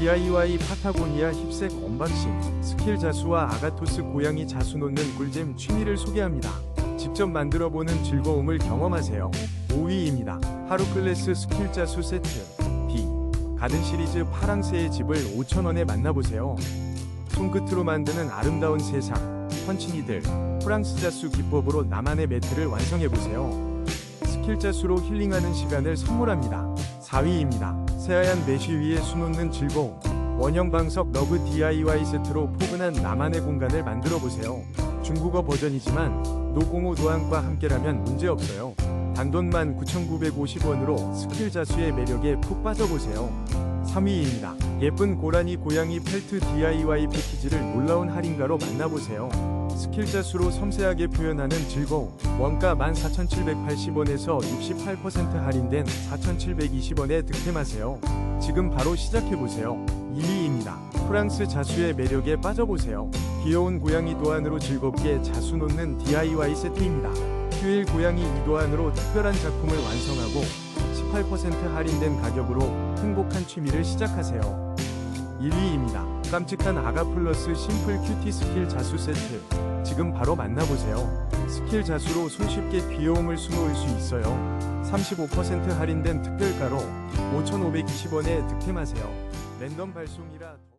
DIY 파타고니아 힙색 언박싱 스킬 자수와 아가토스 고양이 자수 놓는 꿀잼 취미를 소개합니다. 직접 만들어보는 즐거움을 경험하세요. 5위입니다. 하루 클래스 스킬 자수 세트 D 가든 시리즈 파랑새의 집을 5,000원에 만나보세요. 손끝으로 만드는 아름다운 세상 펀칭이들 프랑스 자수 기법으로 나만의 매트를 완성해보세요. 스킬 자수로 힐링하는 시간을 선물합니다. 4위입니다. 새하얀 메쉬 위에 수놓는 즐거움. 원형 방석 러브 DIY 세트로 포근한 나만의 공간을 만들어 보세요. 중국어 버전이지만 노공호 도안과 함께라면 문제없어요. 단돈만 9,950원으로 스킬 자수의 매력에 푹 빠져보세요. 3위입니다. 예쁜 고라니 고양이 펠트 DIY 패키지를 놀라운 할인가로 만나보세요. 스킬 자 수로 섬세하게 표현하는 즐거움. 원가 14,780원에서 68% 할인된 4,720원에 득템하세요. 지금 바로 시작해보세요. 2위입니다. 프랑스 자수의 매력에 빠져보세요. 귀여운 고양이 도안으로 즐겁게 자수 놓는 DIY 세트입니다. 휴일 고양이 이도안으로 특별한 작품을 완성하고 18% 할인된 가격으로 행복한 취미를 시작하세요. 1위입니다. 깜찍한 아가 플러스 심플 큐티 스킬 자수 세트. 지금 바로 만나보세요. 스킬 자수로 손쉽게 귀여움을 수놓을 수 있어요. 35% 할인된 특별가로 5,520원에 득템하세요. 랜덤 발송이라